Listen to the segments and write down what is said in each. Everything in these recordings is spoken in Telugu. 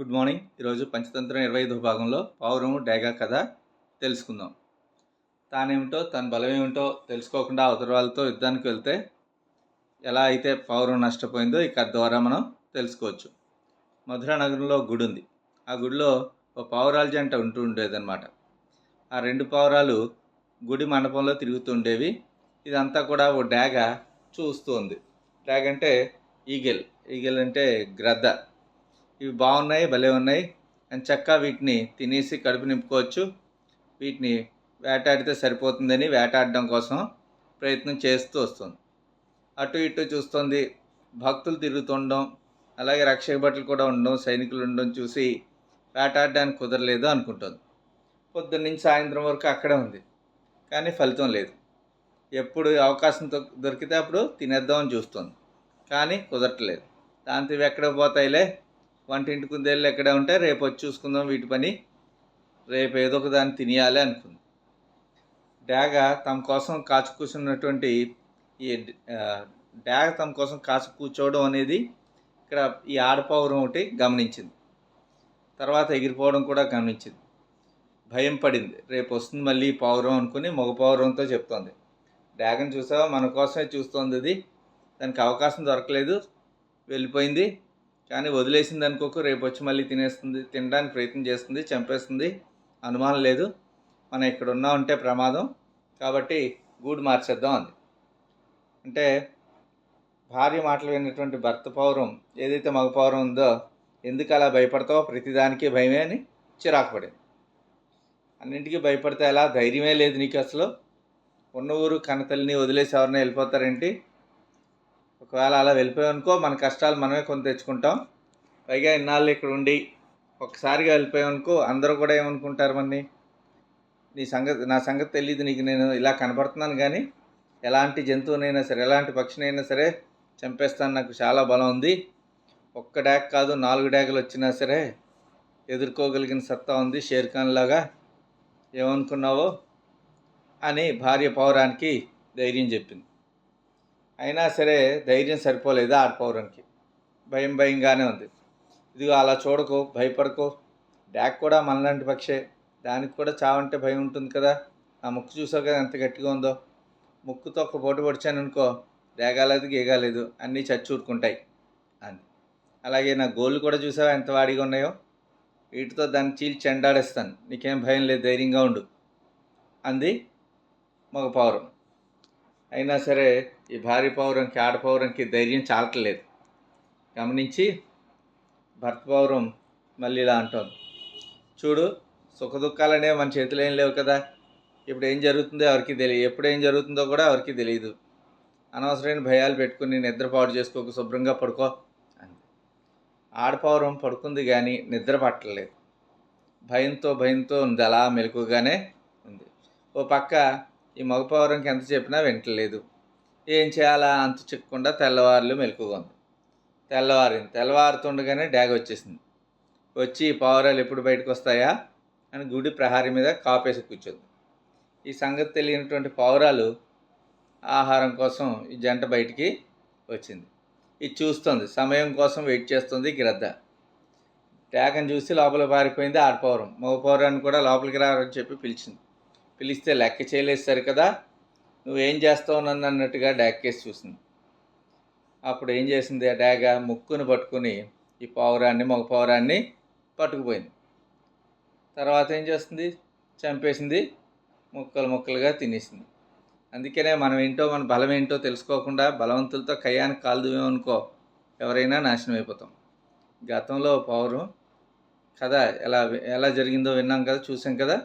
Good morning. ఈరోజు పంచతంత్రం ఇరవై ఐదో భాగంలో పౌరము డేగా కథ తెలుసుకుందాం. తానేమిటో తన బలం ఏమిటో తెలుసుకోకుండా అవతల వాళ్ళతో యుద్ధానికి వెళ్తే ఎలా అయితే పౌరం నష్టపోయిందో ఈ కథ ద్వారా మనం తెలుసుకోవచ్చు. మధుర నగరంలో గుడి ఉంది. ఆ గుడిలో ఒక పావురాల జంట ఉంటూ ఉండేదన్నమాట. ఆ రెండు పావురాలు గుడి మండపంలో తిరుగుతూ ఉండేవి. ఇదంతా కూడా ఓ డాగ చూస్తూ ఉంది. డాగ్ అంటే ఈగెల్. ఈగెల్ అంటే గ్రద్ద. ఇవి బాగున్నాయి భలే ఉన్నాయి. అని చక్కగా వీటిని తినేసి కడుపు నింపుకోవచ్చు. వీటిని వేటాడితే సరిపోతుందని వేటాడడం కోసం ప్రయత్నం చేస్తూ వస్తుంది. అటు ఇటు చూస్తుంది. భక్తులు తిరుగుతుండడం అలాగే రక్షక భటులు కూడా ఉండడం సైనికులు ఉండడం చూసి వేటాడడానికి కుదరలేదు అనుకుంటుంది. పొద్దున్న నుంచి సాయంత్రం వరకు అక్కడే ఉంది. కానీ ఫలితం లేదు. ఎప్పుడు అవకాశం దొరికితే అప్పుడు తినేద్దామని చూస్తుంది. కానీ కుదరట్లేదు. దాంతో ఇవి ఎక్కడ పోతాయిలే? వంటింటి కుందేళ్ళు ఎక్కడ ఉంటే రేపు వచ్చి చూసుకుందాం వీటి పని. రేపు ఏదో ఒక దాన్ని తినేయాలి అనుకుంది. డాగ తమ కోసం కాచు కూర్చున్నటువంటి ఈ డాగ తమ కోసం కాచు కూర్చోవడం అనేది ఇక్కడ ఈ ఆడపౌరం ఒకటి గమనించింది. తర్వాత ఎగిరిపోవడం కూడా గమనించింది. భయం పడింది. రేపు వస్తుంది మళ్ళీ పావురం పౌరం అనుకుని మగ పౌరంతో చెప్తోంది. డ్రాగన్ చూసావా? మన కోసమే చూస్తోంది అది. దానికి అవకాశం దొరకలేదు. వెళ్ళిపోయింది. కానీ వదిలేసింది అనుకోకు రేపు వచ్చి మళ్ళీ తినేస్తుంది తినడానికి ప్రయత్నం చేస్తుంది చంపేస్తుంది. అనుమానం లేదు. మనం ఇక్కడ ఉన్నా ఉంటే ప్రమాదం. కాబట్టి గూడు మార్చేద్దాం అంది. అంటే భార్య మాటలు విన్నటువంటి భర్త పౌరం ఏదైతే మగ పౌరం ఉందో ఎందుకు అలా భయపడతావో ప్రతిదానికి భయమే అని చిరాకు పడింది. అన్నింటికీ భయపడితే ఎలా? ధైర్యమే లేదు నీకు అసలు. ఉన్న ఊరు కన్నతల్లిని వదిలేసి ఎవరైనా వెళ్ళిపోతారేంటి? ఒకవేళ అలా వెళ్ళిపోయామనుకో మన కష్టాలు మనమే కొని తెచ్చుకుంటాం. పైగా ఇన్నాళ్ళు ఇక్కడ ఉండి ఒకసారిగా వెళ్ళిపోయామనుకో అందరూ కూడా ఏమనుకుంటారు మన్ని నీ? సంగతి నా సంగతి తెలియదు నీకు నేను ఇలా కనపడుతున్నాను కానీ ఎలాంటి జంతువునైనా సరే ఎలాంటి పక్షినైనా సరే చంపేస్తాను నాకు చాలా బలం ఉంది. ఒక్క డ్యాక్ కాదు నాలుగు డ్యాగులు వచ్చినా సరే ఎదుర్కోగలిగిన సత్తా ఉంది షేర్ ఖాన్ లాగా. ఏమనుకున్నావో అని భార్య పౌరానికి ధైర్యం చెప్పింది. అయినా సరే ధైర్యం సరిపోలేదు ఆ పౌరానికి? భయం భయంగానే ఉంది. ఇదిగో అలా చూడకు భయపడకు. డాక్ కూడా మనలాంటి పక్షే. దానికి కూడా చావంటే భయం ఉంటుంది కదా. ఆ ముక్కు చూసావు కదా ఎంత గట్టిగా ఉందో. ముక్కుతో ఒక పోటు పొడిచాను అనుకో గీగాలేదు అన్నీ చచ్చూరుకుంటాయి అంది. అలాగే నా గోళ్ళు కూడా చూసావా ఎంత వాడిగా ఉన్నాయో? వీటితో దాన్ని చీల్చి చెండాడేస్తాను. నీకేం భయం లేదు ధైర్యంగా ఉండు అంది మగ పౌరం. అయినా సరే ఈ భార్య పౌరంకి ఆడపౌరంకి ధైర్యం చాలట్లేదు. గమనించి భర్త పౌరం మళ్ళీ ఇలా అంటోంది. చూడు సుఖ దుఃఖాలనే మన చేతిలో ఏం లేవు కదా. ఇప్పుడు ఏం జరుగుతుందో ఎవరికి తెలియదు ఎప్పుడు ఏం జరుగుతుందో కూడా ఎవరికి తెలియదు. అనవసరమైన భయాలు పెట్టుకుని నిద్రపాటు చేసుకోక శుభ్రంగా పడుకో అని ఆడపౌరం పడుకుంది కానీ నిద్ర పట్టలేదు. భయంతో భయంతో ఉంది అలా మెలకుగానే ఉంది. ఓ పక్క ఈ మగపౌరంకి ఎంత చెప్పినా వింటలేదు. ఏం చేయాలా అంత చిక్కకుండా తెల్లవారులు మెలకుగా ఉంది. తెల్లవారింది. తెల్లవారుతుండగానే డ్యాగ్ వచ్చేసింది. వచ్చి ఈ పావురాలు ఎప్పుడు బయటకు వస్తాయా అని గుడి ప్రహారీ మీద కాపేసి కూర్చుంది. ఈ సంగతి తెలియనటువంటి పావురాలు ఆహారం కోసం ఈ జంట బయటికి వచ్చింది. ఇది చూస్తుంది. సమయం కోసం వెయిట్ చేస్తుంది గ్రద్ద. డ్యాగన్ చూసి లోపల పారిపోయింది ఆడపౌరం మగ పౌరాన్ని కూడా లోపలికి రారని చెప్పి పిలిచింది. పిలిస్తే లెక్క చేయలేదు కదా నువ్వేం చేస్తావు నన్ను అన్నట్టుగా డాక్కేసి చూసింది. అప్పుడు ఏం చేసింది? ఆ డాగ ముక్కును పట్టుకుని ఈ పావురాన్ని మగ పావురాన్ని పట్టుకుపోయింది. తర్వాత ఏం చేస్తుంది? చంపేసింది ముక్కలు ముక్కలుగా తినేసింది. అందుకనే మనం ఏంటో మన బలం ఏంటో తెలుసుకోకుండా బలవంతులతో కయ్యానికి కాలుదుమేమనుకో ఎవరైనా నాశనం అయిపోతాం. గతంలో పౌరం కథ ఎలా ఎలా జరిగిందో విన్నాం కదా చూసాం కదా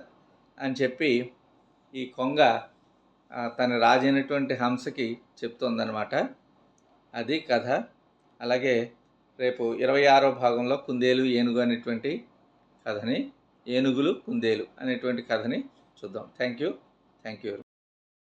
అని చెప్పి ఈ కొంగ తన రాజైనటువంటి హంసకి చెప్తోందనమాట అది కథ. అలాగే రేపు ఇరవై ఆరో భాగంలో కుందేలు ఏనుగు అనేటువంటి కథని ఏనుగులు కుందేలు అనేటువంటి కథని చూద్దాం. Thank you thank you